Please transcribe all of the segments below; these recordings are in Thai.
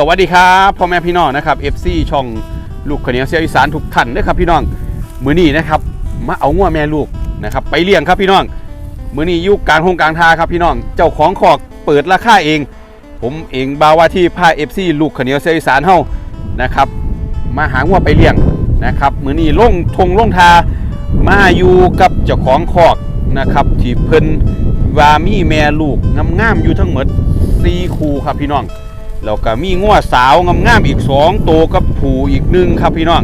สวัสดีครับพ่อแม่พี่น้องนะครับ FC ช่องลูกขเนียวเสียอีสานทุกท่านนะครับพี่น้องมือนี้นะครับมาเอางัวแม่ลูกนะครับไปเลี้ยงครับพี่น้องมือนี้ยู่กลางโฮงกลางทาครับพี่น้องเจ้าของคอกเปิดราคาเอง ผมเองบาว่าที่พา FC ลูกขเนียวเสียอีสานเฮานะครับมาหางัวไปเลี้ยงนะครับมือนี้ล่งทงล่งทามาอยู่กับเจ้าของคอกนะครับที่เพิ่นว่ามีแม่ลูกงามๆอยู่ทั้งหมด4คู่ครับพี่น้อง แล้วก็มีงัวสาวงามๆอีก2โตวกับผูอีกหนึ่งครับพี่น้อง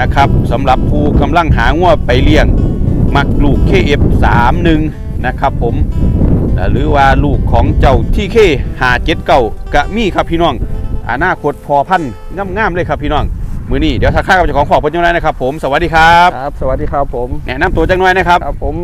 นะครับสำหรับผู้กำลังหางัวไปเลี้ยง มักลูก KF31 นะครับผมหรือว่าลูกของเจ้าที่เคหาเจ็ดเก่ากะมีครับพี่น้องอนาคตพอพันธุ์งามๆเลยครับพี่น้องมือนี้เดี๋ยวทักทายกับเจ้าของขอบเป็นยังไงนะครับผมสวัสดีครับครับ สวัสดีครับผมแนะนำตัวจังหน่อยนะครับครับผม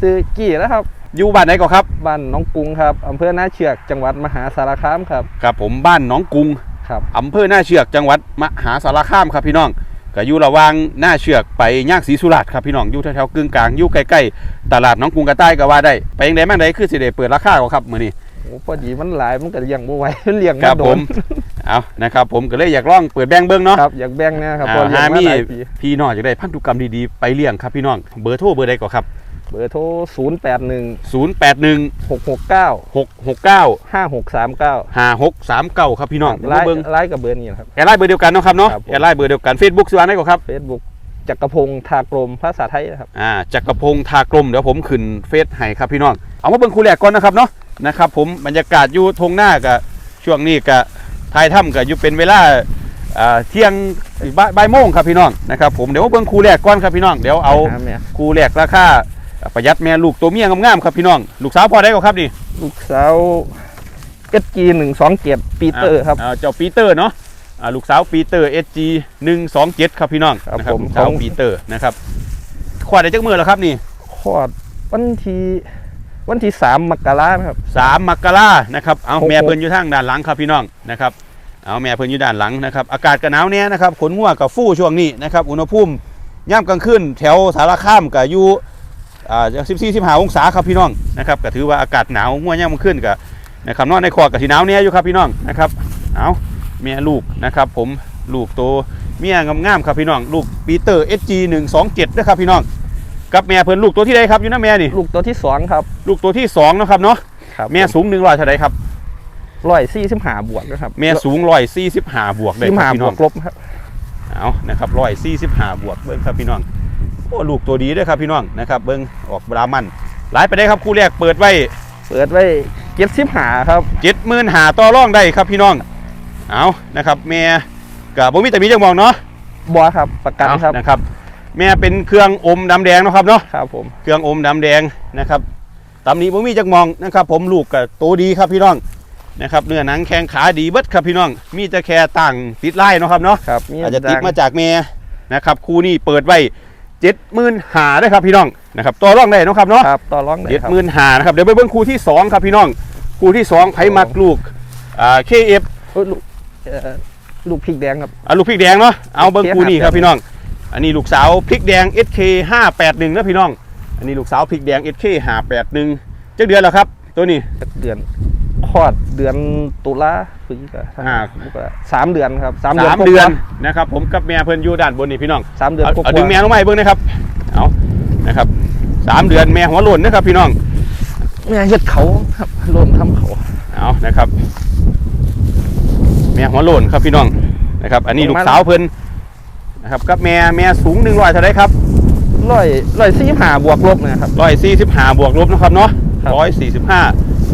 ซื้อกี่นะครับ อยู่บ้านไหนก่อนครับ บ้านหน้องกรุงครับอำเภอหน้าเชือกจังหวัดมหาสารคามครับครับผมบ้านหนองกรุงครับอำเภอหน้าเชือกจังหวัดมหาสารคามครับพี่น้องก็อยู่ระหว่างหน้าเชือกไปย่างศรีสุราษฎร์ครับพี่น้องอยู่แถวๆกึ่งกลางอยู่ใกล้ๆตลาดหน้องกรุงกระใต้ก็ว่าได้ ไปยังไงบ้างไดคือสิได้เปิดราคาก็ครับมื้อนี้ โอ้พอดีมันหลายมันก็เลี้ยงบ่ไหว เลี้ยงคมารับโดผนม เอานะครับผมก็เลยอยากลองเปิดแบงเบิ้งเนาะครับอยากแบ่งเนะครับอ่าพอเลี้ยหางมามีหลายปีพี่น้องจะได้พันธุกรรมดีๆไปเลี้ยงครับพี่น้องเบอร์โทรเบอร์ใดก็ครับ เบอร์โทร 0 8 1 081 6 6 9 669 5 6 3 9 5639 ครับพี่น้องเดี๋ยวไลมาน์เบิ้งไลน์กับเบอร์นี้ครับแอร์ไลน์เบอร์เดียวกันเนาะครับเนาะครับผมแอร์ไลน์เบอร์เดียวกัน Facebook สิว่าได้ก็ครับ Facebook จักรพงศ์ทากรมภาษาไทยนะครับอ่าจักรพงศ์ทากลมเดี๋ยวผมขึ้นเฟซให้ครับพี่น้องเอามาเบิ่งคู่แรกก่อนนะครับเนาะนะครับผมบรรยากาศอยู่ทงหน้ากับช่วงนี้กับทายถ้ำกับอยู่เป็นเวลาอ่าเที่ยงบ่ายบ่ายโมงครับพี่น้องนะครับผมเดี๋ยวมาเบิ่งคู่แรกก่อนครับพี่น้องเดี๋ยวเอาครับเนี่ยคู่แรกราคา ประหยัดแม่ลูกตัวเมียงามๆครับพี่น้อง ลูกสาวพอได้ก็ครับนี่ลูกสาวเอสจีหนึ่งสองเจ็ดปีเตอร์ครับาเจ้าปีเตอร์เนาะอ่าลูกสาวปีเตอร์ SG 127ครับพี่น้องครับนะครับผมลูกสาวของปีเตอร์นะครับควาดได้จักมือแล้วครับนี่คลอดวันที่วันที่สามมกราครับสามมกรานะครับเอาหกแม่เพิ่นอยู่ทางด้านหลังครับพี่น้องนะครับเอาแม่เพิ่นอยู่ด้านหลังนะครับอากาศก็หนาวเนี่ยนะครับขนงัวกับฟู่ช่วงนี้นะครับอุณหภูมิย่ำกลางคืนแถวสารคามกับอยู่ อ่าสิบสี่สิบห้าองศาครับพี่น้องนะครับก็ถือว่าอากาศหนาวงัวย่ำกลางคืนกับนะครับนอนในคอกกับที่หนาวเนี่ยอยู่ครับพี่น้องนะครับเอาแม่ลูกนะครับ ผมลูกโตเมียงามๆครับพี่น้อง ลูกปีเตอร์ SG 1 2 7นะครับพี่น้องกับแม่เพิ่นลูกตัวที่ใดครับอยู่นะแม่นี่ลูกตัวที่สองครับ ลูกตัวที่สองเนาะครับเนาะครับแม่สูงหนึ่งร้อยเท่าไรครับร้อยสี่สิบห้าบวกนะครับแม่สูงร้อยสี่สิบห้าบวกได้สี่คห้ารับพี่บน้วองกลบครับเอานะครับร้อยสี่สิบห้าบวกเบิ้งครับพี่น้องโอ้ลูกตัวดีเด้วยครับพี่น้องนะครับเบิ้งออกบรามันหลายไปได้ครับคู่แรกเปิดไว้เปิดไว้เจ็ดสิบห้าครับเจ็ดหมื่นหาต่อร่องได้ครับพี่น้องเอานะครับแม่กับบ่มีแต่มีจังมองเนาะบัวครับประกันเอาครับนะครับ แม่เป็นเครื่องอมดำแดงเนาะครับเนาะครับผมเครื่องอมดำแดงนะครับตำหนี้บ่มีจังมองนะครับ ผมลูกกับโตดีครับพี่น้องนะครับเนื้อหนังแข้งขาดีเบิดครับพี่น้อง มีแต่แค่ต่างติดไล่เนาะครับเนาะครับอาจจะติดมาจากเมียนะครับคู่นี้เปิดไว้ เจ็ดหมื่นหาได้ครับพี่น้องนะครับต่อรองได้เนาะครับเนาะครับต่อรองได้เจ็ดครับหมื่นหานะครับเดี๋ยวไปเบิ่งคู่ที่สองครับพี่น้องคู่ที่สองไผมักลูกอ่าเคเอฟเอ้ยลูกเอ่อลูกพริกแดงครับอ่าลูกพริกแดงเนาะเอาเบิ่ง SK คู่นี้ครับ581พี่น้อง อันนี้ลูกสาวพริกแดง SK 581นะพี่น้อง อันนี้ลูกสาวพริกแดง SK 581จักเดือนแล้วครับ ตัวนี้สักเดือน คลอดเดือนตุลาพฤศจิกาอ่าสามเดือนครับสามเดือนสามกว่าเดือนนะครับผมกับแม่เพิ่นอยู่ด้านบนนี่พี่น้องสามเดือนเอากว่าเอาดึงแม่ลงมาให้เบิ่งนะครับ เอานะครับสามเดือนแม่หัวโล้นนะครับ พี่น้อง แม่เฮ็ดเขาครับโลนทำเขาเอานะครับ แม่หัวโล้นครับพี่น้อง นะครับ อันนี้ลูกสาวเพิ่นนะครับ กับแม่แม่สูงหนึ่งร้อยเท่าไรครับร้อยร้อยสี่ห้าบวกลบนะครับ ร้อยสี่สิบห้าบวกลบนะครับเนาะครับ ร้อยสี่สิบห้า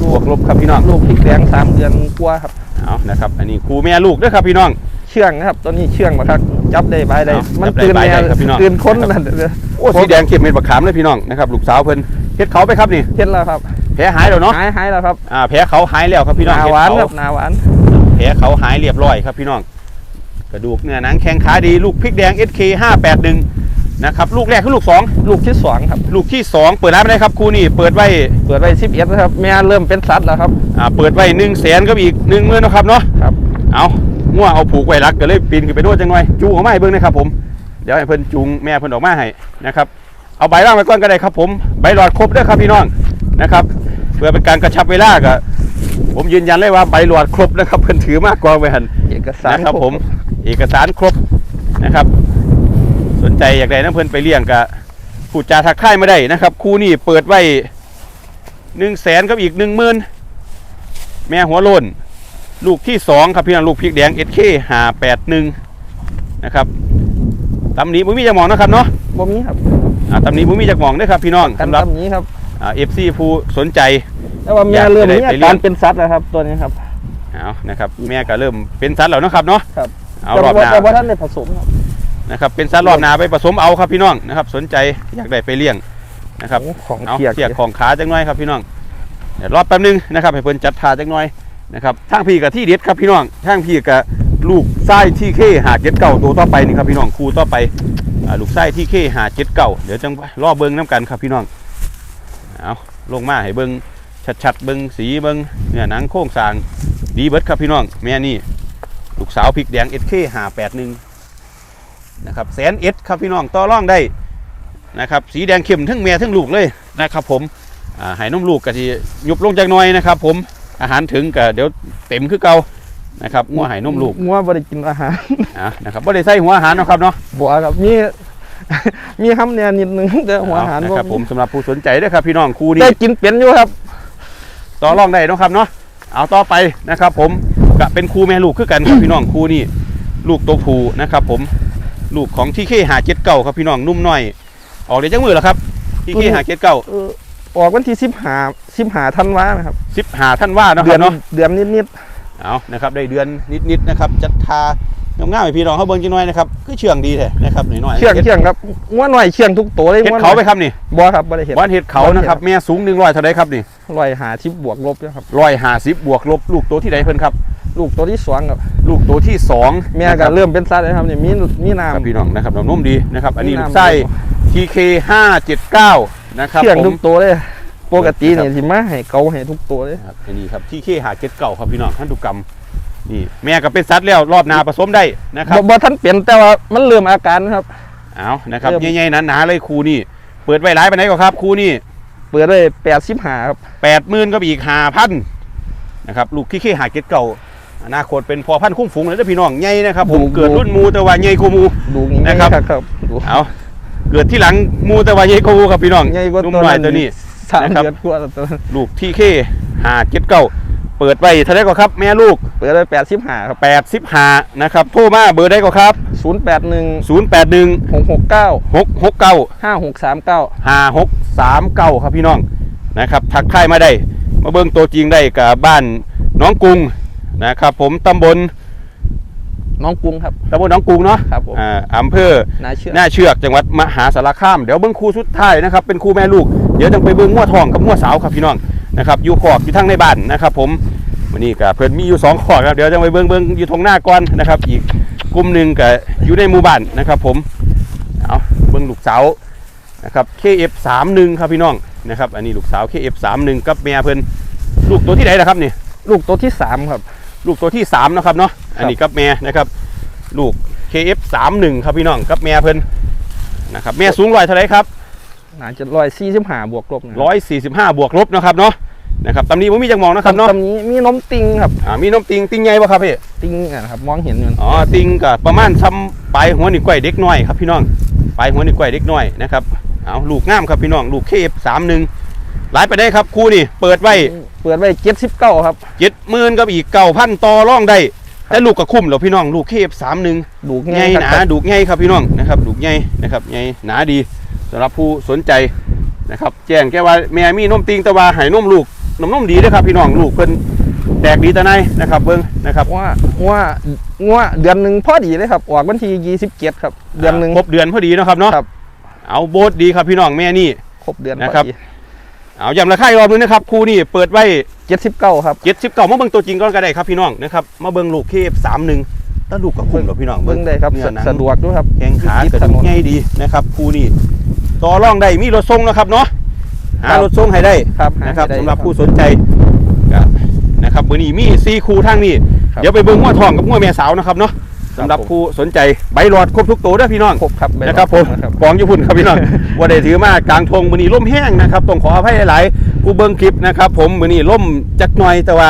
บวกลบครับพี่น้องลูกพริกแดงสามเดือนกว่าครับเอานะครับ อันนี้ครูแม่ลูกด้วยครับพี่น้องเชื่องนะครับตัวนี้เชื่องมาครับจับได้ใบได้เอามัมันจับได้ตื่นใบแม่ได้ครับพี่น้องตื่นคนครับนั่นเด้อโอ้สีแดงเข้มเป็นบักขามเลยพี่น้องนะครับลูกสาวเพิ่นเฮ็ดเขาไปครับนี่เฮ็ดแล้วครับแผลหายแล้วเนาะหายหายแล้วครับอ่าแผลเขาหายแล้วครับพี่น้องหนาเฮ็ดหวานเขาครับหนาหวานแผลเขาหายเรียบร้อยครับพี่น้องกระดูกเนื้อหนังแข็งขาดีลูกพริกแดง SK 581 นะครับลูกแรกคือลูกสองลูกที่สองครับ ลูกที่สองเปิดร้านไปได้ครับครูนี่เปิดไว้เปิดไว้สิบเอ็ดนะครับแม่เริ่มเป็นสัตว์แล้วครับอ่าเปิดไว้หนึ่งแสนก็อีกหนึ่งหมื่นนาะครับเนาะครับเอาง่วเอาผูกไว้รักก็เลยปีนขึ้นไปด้วยจังหน่อยจูงออกมาให้เบิ่งนะครับผมเดี๋ยวให้เพิ่นจูงแม่เพิ่นออกมาให้นะครับเอาใบร่างไว้ก่อนก็ได้ครับผมใบหลอดครบเด้อครับพี่น้องนะครับเพื่อเป็นการกระชับเวลาก็ผมยืนยันเลยว่าใบหลอดครบนะครับเพิ่นถือมากกว่าไว้หันสารนะครับครบผม เอกสารครบนะครับสน ใจอยากได้น้ำเพิ่นไปเลี้ยงกะพูดจาทักทายมาได้นะครับ คู่นี้เปิดไว้หนึ่งแสนกับอีกหนึ่งหมื่นแม่หัวโลนลูกที่สองครับพี่น้องลูกพริกแดงเอสเคหาแปดหนึ่งนะครับตำหนี้บุมีจักหมองนะครับเนาะบ่มีครับอ่าตำหนี้บุมีจักหมองเด้อครับพี่น้องกันสำหรับตำนี้ครับอ่าเอฟซีผู้สนใจ แต่ว่าแม่อยากเริ่มจะได้มีไปอาเลี้กายรงเป็นสัตว์แล้วครับ ตัวนี้ครับเอานะครับแม่ก็เริ่มเป็นสัตว์แล้วเนาะครับเนาะครับเอาแต่รอบหว่าน้าแต่ว่าท่านได้ผสมครับ นะครับเป็นสัตว์รอบหนาไปผสมเอาครับพี่น้องนะครับ สนใจอยากได้ไปเลี้ยงนะครับโอ้ของเอาเทียกเทียกของขาจังน้อยครับพี่น้องเดี๋ยวรอบแป๊บนึงนะครับให้เพิ่นจัดทาจังน้อยนะครับทางพี่กับที่เด็ดครับพี่น้องทางพี่กับลูกไส้ที่เข้หาเจ็ดเก่าตัวต่อไปนี่ครับพี่น้องครูต่อไปอ่าลูกไส้ที่เข้หาเจ็ดเก่าเดี๋ยวจังรอบเบิ้งน้ำกันครับพี่น้องเอาลงมาให้เบิ้งชัดๆเบิ้งสีเบิ้งเนื้อหนังโค้งสร้างดีเบิดครับพี่น้องแม่นี่ลูกสาวพริกแดงเอสเคหาแปดหนึ่ง นะครับแสนเอสครับพี่น้องต่อร่องได้นะครับสีแดงเข้มทั้งแม่ทั้งลูกเลยนะครับผมอ่าให้นมลูกก็ที่ยุบลงจากหน้อยนะครับ ผมอาหารถึงก็เดี๋ยวเต็มคือเก่านะครับงัวให้นมลูกงัวบ่ได้กินอาหารอะนะครับบ่ได้ใส่หัวอาหารเนาะครับเนาะบัวครับมีมีคำเนี่ยนิดนึงแต่หัวอาหารเนะบ่ครับผมสำหรับผู้สนใจเด้อครับพี่น้องคู่ได้นี้กินเป็นอยู่ครับ ต่อรองได้เนาะครับเนาะเอาต่อไปนะครับ ผมก็เป็นคู่แม่ลูกคือกันครับพี่น้องคู่นี้ลูกตัวผู้นะครับ ผม ลูกของที่เคหาเจ็ดเก่าครับพี่น้องนุ่มน้อย ออกได้จังมือแล้วครับที่เคหาเจ็ดเก่าเออออกวันที่สิบหาสิบหาธันวานะครับสิบหาท่านว่าเนาะคเดือรันบเนาะเดือนนิดเอานะครับได้เดือนนิดๆนะครับจัดทางามๆให้พี่น้องเขาเบิ่งจังหน่อยนะครับคือเชื่องดีแท้นะครับหน่อยๆๆเชื่องฮ็ดเชื่องครับงัวหน่อยเชื่องทุกตัวเลยเฮ็ดงัวหน่เขาอยไปครับนี่บัวครับบ่ได้เห็ดบ้านเฮ็ดเขานะครับแม่สูง100เท่าไดครับนี่ลอยหาทิบบวกลบด้วยครับ150บวกลบ ลูกตัวที่ใดเพิ่นครับ ลูกตัวที่สองครับ ลูกตัวที่สองแม่นะคก็รับเริ่มเป็นสัตว์แล้วครับนี่มีมีน้ครับพี่น้องนะครับน้ำนมดีนะครับ อันนี้มีลูน้ำกไส้ TK 579นะคำรับเชื่องผทุมกตัวเลยปกติครับนี่สิมาให้เกาให้ทุกตัวเลยครับอันนี้ครับ TK 579ครับพี่น้องพันธุกรรมนี่แม่ก็เป็นสัตว์แล้วรอบหน้าผสมได้นะครับบ่บ่ท่านเปลี่ยนแต่ว่ามันเริ่มอาการครับเอานะครับเริ่มใหญ่ๆหนาๆเลยครูนี่ เปิดไว้หลายไปไหนก็ครับครูนี่เปิดเลยแปดสิบหาครับแปดหมื่นก็อีกห้าพันนะครับลูกขี้ขี้หาเก็ดเก่า อนาคตเป็นพอพันธุ์คุ้มฝูงเลยเด้อพี่น้องใหญ่นะครับผมเกิดรุ่นหมูแต่ว่าใหญ่กว่าหมู ดูงี้นะครับ ครับดูเอาเกิดที่หลังหมูแต่ว่าใหญ่กว่าหมูครับพี่น้องใหญ่กว่านุ่มตัวหน่อยนั้นตัวนี้ สามนะครับ เดือนกว่าแล้วตัวลูกที่ขี้หาเก็ดเก่าเปิดไว้เท่าไรก็ครับ แม่ลูกเปิดเลยแปดสิบหาครับแปดสิบห้านะครับโทรมาเบอร์ได้ก็ครับศูนย์แปดหนึ่งศูนย์แปดหนึ่งหกหกเก้าหกหกเก้าห้าหกสามเก้าห้าหกสามเก้าครับพี่น้องนะครับทักทายมาได้ มาเบิ่งตัวจริงได้กับบ้านน้องกรุง นะครับผมตำบลน้องกรุงครับ ตำบลหนองกรุงเนาะครับผมอ่าอำเภอน่าเชื่อหน้าเชือกจังหวัดมหาสารคาม เดี๋ยวเบิ้งครูสุดท้ายนะครับ เป็นครูแม่ลูก เดี๋ยวจังไปเบิ้งงัวทองกับงัวสาวครับพี่น้องนะครับ อยู่ขอบอยู่ทั้งในบ้านนะครับผมวันนี้ก็เพิ่นมีอยู่สองขอบครับ เดี๋ยวจังไปเบิ้งเบิ้งอยู่ทงหน้าก่อนนะครับ อีกกลุ่มหนึ่งก็อยู่ในหมู่บ้านนะครับ ผม เอาเบิ้งลูกสาวนะครับ KF31 ครับพี่น้องนะครับ อันนี้ลูกสาว KF31 กับแม่เพิ่นลูกตัวที่ไหนล่ะครับนี่ลูกตัวที่สามครับ ลูกตัวที่3นะครับเนาะอันนี้กับแม่นะครับ ลูก KF31 ครับพี่น้องกับแม่เพิ่นนะครับแม่สูงร้อยเท่าไหรครับน่าจะร้อยสี่สิบหาบวกลบนะ145บวกลบนะครับเนาะนะครับตำนี้ผมมีจังมองนะครับเนาะตำนี้มีนมติงครับอ่ามีน้ำติงติงใหญ่ป่ะครับพี่ติงอะนะครับมองเห็นอยู่อ๋อติงก็ประมาณทำปลายหัวนิ้วก้อยเด็กน้อยครับพี่น้องปลายหัวนิ้วก้อยเด็กน้อยนะครับเอาลูกงามครับพี่น้องลูก KF31 ห ลายไปได้ครับครูนี่เปิดไว้เปิดไว้เจ็ดสิบเก้าครับเจ็ดหมื่นกับอีกเก้าพันต่อร่องได้แต่ลูกก็คุ้มแล้วพี่น้องลูก KF31 ดูใหญ่หนาครับดุใหญ่ครับพี่น้องนะครับดุใหญ่นะครับใหญ่หนาดีสำหรับผู้สนใจนะครับแจ้งแค่ว่าแม่มีนมติงแต่ว่าให้นมลูกนมนมดีนะครับพี่น้องลูกเพิ่นแตกดีตะในนะครับเบิ้งนะครับว่าว่าว่าเดือนหนึ่งพอดีเลยครับออกวันที่ยี่สิบเจ็ดครับเดือนหนึ่งครบเดือนพอดีเนาะครับเนาะครับเอาโบสดีครับพี่น้องแม่นี่ครบเดือนนะครับ เอาย้ำราคาอีกรอบนึงนะครับครูนี่เปิดไว้เจ็ดสิบเก้าครับเจ็ดสิบเก้ามาเบิ้งตัวจริงก่อนก็ได้ครับพี่น้องนะครับมาเบิ้งลูกเคฟสามหนึ่งแล้วลูกก็คุ้มแล้วพี่น้องเบิ่งได้ครับเนื้อหนังสะดวกด้วยครับแข้งขาติดกระถดูนกนง่ายดีนะครับครูนี่ต่อร่องได้มีรถทรงนะครับเนาะหาครับรถทรงให้ได้ครับนะครับหาให้ได้สำหรับครับผู้สนใจก็นะครับมือนี้มีซีคูทางนี้ครับเดี๋ยวไปเบิ้งง้วทองกับง้วแม่สาวนะครับเนาะ สำหรับผมผู้สนใจใบหลอดครบทุกตัวเด้อพี่น้องครบครับในะครับผมนะครับกองญี่ปุ่นครับพี่น้องว่าได้ถือมากลางทงมือนี้ล่มแห้งนะครับต้องขออภัยหลายๆผู้เบิ้งคลิปนะครับ ผมมือนี้ล่มจักหน่อยแต่ว่า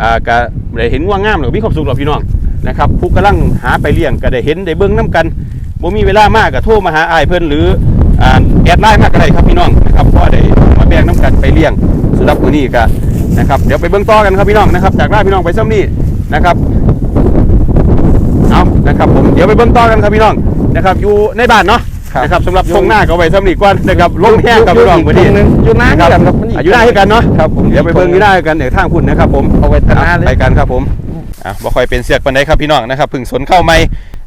อ่าก็ได้เห็นว่างามหรือมีความสุขหรอกพี่น้องนะครับผู้กำลังหาไปเลี้ยงก็ได้เห็นได้เบิ่งน้กันบ่มีเวลามากก็โทรมาหาอ้ายเพิ่นหรืออ่าแอดไลน์มาก็ได้ครับพี่น้องนะครับเพราะได้มาแบ่งน้กันไปเลี้ยงสำหรับมื้อนี้ก็นะครับเดี๋ยวไปเบิ่งต่อกันครับพี่น้องนะครับจากลาพี่น้องไปซ้ำนี้นะครับ เอานะครับผมเดี๋ยวไปเบิ่งต่อกันครับพี่น้องนะครับอยู่ในบ้านเนาะครับนะครับสำหรับทงหน้าก็เอาไว้ซ้ำนี้ก่อนนะครับลมแห้งครับพี่น้องยู่มื้อนี้ตรงนึงอยู่น้านะครับกันครับมันอะอยู่ได้ให้กันเนาะครับผมเดี๋ยวไปเบิ่งอยู่ได้กันเดี๋ยวทางพุ่นนะครับผมเอาไว้ตะหน้าอะเลยไปกันครับผมอะบ่ค่อยเป็นเสือกปันไดครับพี่น้องนะครับเพึ่งสนเข้าไม่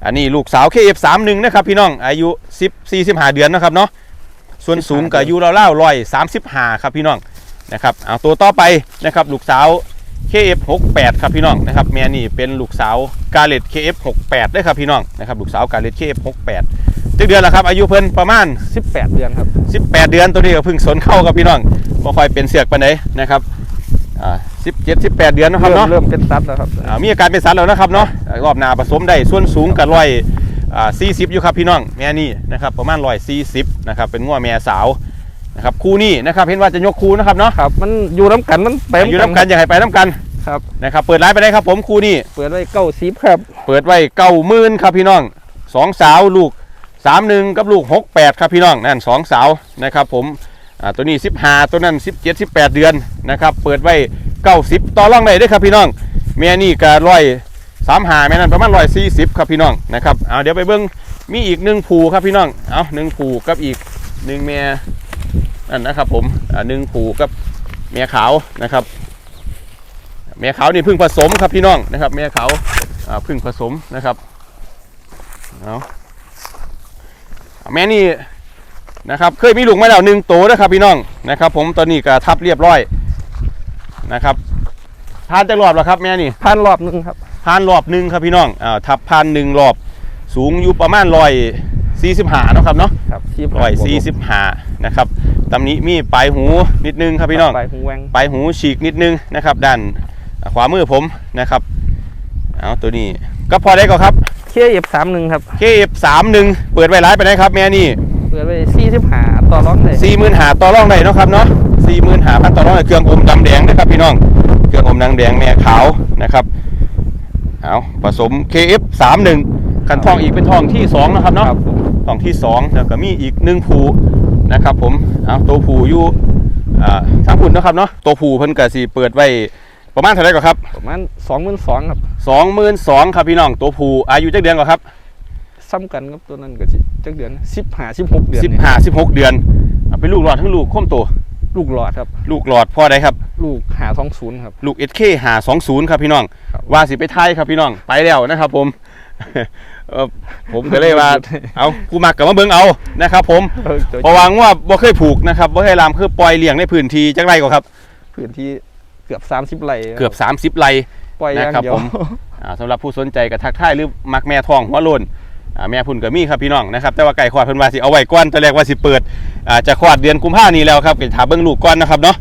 อันนี้ลูกสาว KF31 นะครับพี่น้องอายุ10 45เดือนนะครับเนาะส่วนสูงกับอายุราวๆร้อยสามสิบห้าครับพี่น้องนะครับเอาตัวต่อไปนะครับลูกสาว KF68 ครับพี่น้องนะครับแม่นี่เป็นลูกสาวกาเลต KF68 ด้วยครับพี่น้องนะครับลูกสาวกาเลต KF68 จักเดือนละครับอายุเพิ่นประมาณ 18 เดือนครับ 18 เดือนตัวนี้ก็เพิ่งสนเข้ากับพี่น้องบ่ค่อยเป็นเสือกปานใดนะครับอ่า17 18 เดือนเนาะครับเริ่มเนาะเริ่มเป็นซัดแล้วครับอ่ามีอาการเป็นสัตว์แล้วนะครับเนาะอ่ารอบหน้าผสมได้ส่วนสูงกับร้อยอ่า40 อยู่ครับพี่น้องแม่นี่นะครับประมาณร้อย40นะครับเป็นงัวแม่สาว นะครับคู่นี้นะครับเห็นว่าจะยกคู่นะครับเนาะครับ มันอยู่น้ำกันมันไปอยู่น้ำกันอยากให้ไปน้ำกันครับนะครับเปิดร้านไปได้ครับผมคู่นี้เปิดไว้เก้าสิบครับ เปิดไว้เก้าหมื่นครับพี่น้องสองสาวลูกสามหนึ่งกับลูกหกแปดครับพี่น้องนั่นสองสาวนะครับผมอ่าตัวนี้สิบห้าตัวนั้นสิบเจ็ดสิบแปดเดือนนะครับเปิดไว้เก้าสิบต่อรองได้เด้วยครับพี่น้องแม่นี่ก็ร้อยสามหาแม่นั้นประมาณร้อยสี่สิบครับพี่น้องนะครับเอาเดี๋ยวไปเบิ้งมีอีกหนึ่งผูครับพี่น้องเอาหนึ่งผูกับอีกหนึ่งแม่ นั่นนะครับผมอ่าหนึ่งผูกับแม่ขาวนะครับแม่ขาวนี่เพิ่งผสมครับพี่น้องนะครับแม่ขาวอ่าพึ่งผสมนะครับเอาแม่นี่นะครับเคยมีลูกมาแล้วหนึ่งโตนะครับพี่น้องนะครับ ผมตอนนี้ก็ทับเรียบร้อยนะครับพานจะรอบแล้วครับแม่นี่พันรอบหนึงครับพานรอบหนึ่งครับพี่น้องอ่าทับพานหนึ่งรอบ สูงอยู่ประมาณร้อย สี่สิบห้านาะครับเนาะครับชีพร้อยสี่สิบห้านะครับตำนี้มีปลายหูนิดนึงครับพี่น้องไปหูแวงปลายหูฉีกนิดนึงนะครับด้านขวามือผมนะครับเอาตัวนี้ก็พอได้ก็ครับเคียเอฟสามหนึ่งครับ KF31 เปิดไว้ร้ายไปไหนครับแม่นี่เปิดไว้สี่สิบห้าต่อร้องเลย40,000หาต่อรองได้เนาะครับเนาะ40,000หาพันต่อรองได้เครื่องอมดำแดงนะครับพี่น้องเครื่องอมดำแดงแม่ขาวนะครับเอาผสม KF31 คันทองอีกเป็นทองที่2นะครับเนาะ ครับผมทองที่2แล้วก็มีอีก1ผูนะครับ ผมเอาตัวผูอยู่อ่าสามผูนะครับเนาะตัวผูเพิ่นก็สิเปิดไว้ประมาณเท่าไหร่ก็ครับประมาณสองหมื่นสองครับ22,000ครับพี่น้องตัวผูอายุจักเดือนก็ครับซ้ำกันครับตัวนั้นก็สิจักเดือนสิบห้าสิบหกเดือนสิบนี่ห้าสิบหกเดือนเอาเป็นลูกหลอดทั้งลูกข้มโตลูกหลอดครับลูกหลอดพ่อใดครับ ลูกหาสองศูนย์ครับลูก SK หาสองศูนย์ครับพี่น้องครับว่าสิไปไทยครับพี่น้องไปแล้วนะครับ ผม เอ่อผมก็เลยว่า เอากูมักกับมาเบิ่งเอานะครับ ผมเออตัวเพราะหวังว่าบ่เคยผูกนะครับบ่เคยลามคือปล่อยเลี้ยงในพื้นที่จักไรก็ครับ พื้นที่เกือบสามสิบไร่เกือบ 30 ไร่ ปล่อยอย่างนะครับเดียวผม อ่าสำหรับผู้สนใจกับทักทายหรือมักแม่ทองหัวโลนอ่าแม่พุ่นก็มีครับพี่น้องนะครับแต่ว่าไก่ขวาดเพิ่นว่าสิเอาไว้ก่อนตอนแรกว่าสิเปิดอ่าจะขวาดเดือนกุมภาพันธ์นี้แล้วครับก็ถามเบิ่งลูกก่อนนะครับเนาะ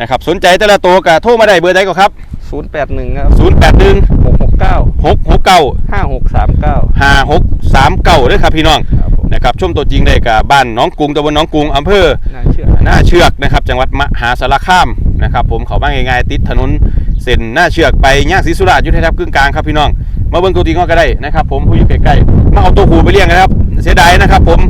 นะครับสนใจแต่ละตัวก็โทรมาได้เบอร์ใดก็ครับ ศูนย์แปดหนึ่งครับ081หกหกเก้า669ห้าหกสามเก้า5639ด้วยครับพี่น้องครับผมนะครับชมตัวจริงได้กับบ้านหน้องกรุงตำบลหน้องกรุงอำเภอน่าเชื่อหน้าเชือกนะครับ จังหวัดมหาสารคามนะครับผมเขาบ้างง่ายๆติดถนนเส้นหน้าเชือกไปย่างศรีสุราษฎร์อยุทธยาบกึ่งกลางครับพี่น้อง มาเบิ่งตัวจริงก็ได้นะครับ ผมผู้อยู่ใกล้ๆมาเอาตัวหูไปเลี้ยงนะครับ เสียดายนะครับ ผม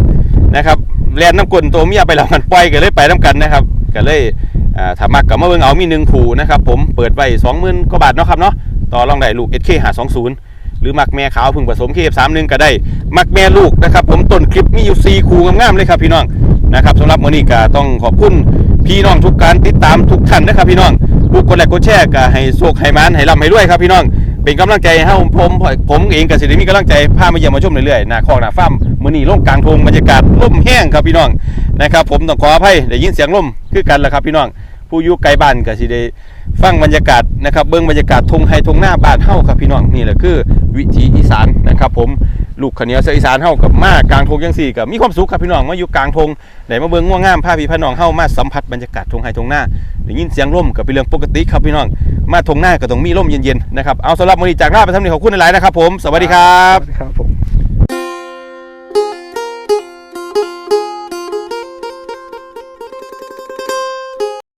นะครับแลนน้ำกลนตัวเมียไปแล้วมันปล่อยกันเลยไปน้ำกันนะครับก็เลยอ่า ถ้ามักกับมาเบิ่งเอามีหนึ่งผูนะครับผมเปิดไว้สองหมื่นกว่าบาทเนาะครับเนาะต่อรองได้ลูก SK หา20หรือมักแม่ขาวพึ่งผสม KF31 ก็ได้ มักแม่ลูกนะครับผมต้นคลิปมีอยู่4คู่งามๆเลยครับพี่น้องนะครับสำหรับมื้อนี้ก็ต้องขอบคุณพี่น้องทุกการติดตามทุกท่านนะครับพี่น้องผู้กดไลค์กดแชร์ก็ให้โชคให้มานให้ร่ำให้รวยครับพี่น้องเป็นกำลังใจให้ผมผมผมเองก็สิได้มีกำลังใจพามาเยี่ยมมาชมเรื่อยๆน้าคอกหน้าฟามมือนี้ลงกลางทงบรรยากาศลมแห้งครับพี่น้องนะครับผมต้องขออภัยได้ยินเสียงลมคือกันแหละครับพี่น้อง ผู้อยู่ไกลบ้านก็สิได้ฟังบรรยากาศนะครับเบิ่งบรรยากาศทงไฮทงหน้าบ้านเฮาครับพี่น้องนี่แหละคือ วิถีอีสานนะครับ ผมลูกขเนียวเสอีสานเฮากับมากลางทงจังซี่ก็มีความสุขครับพี่น้องมาอยู่กลางทงได้มาเบิ่งง่วงงามพาพี่พาน้องเฮามาสัมผัสบรรยากาศทงไฮทงหน้าได้ยินเสียงลมก็เป็นเรื่องปกติครับพี่น้อง มาทงหน้าก็ต้องมีลมเย็นๆนะครับเอาสำหรับมื้อนี้จากลาไปทำนี่ขอบคุณหลายๆนะครับ ผมสวัสดีครับครับ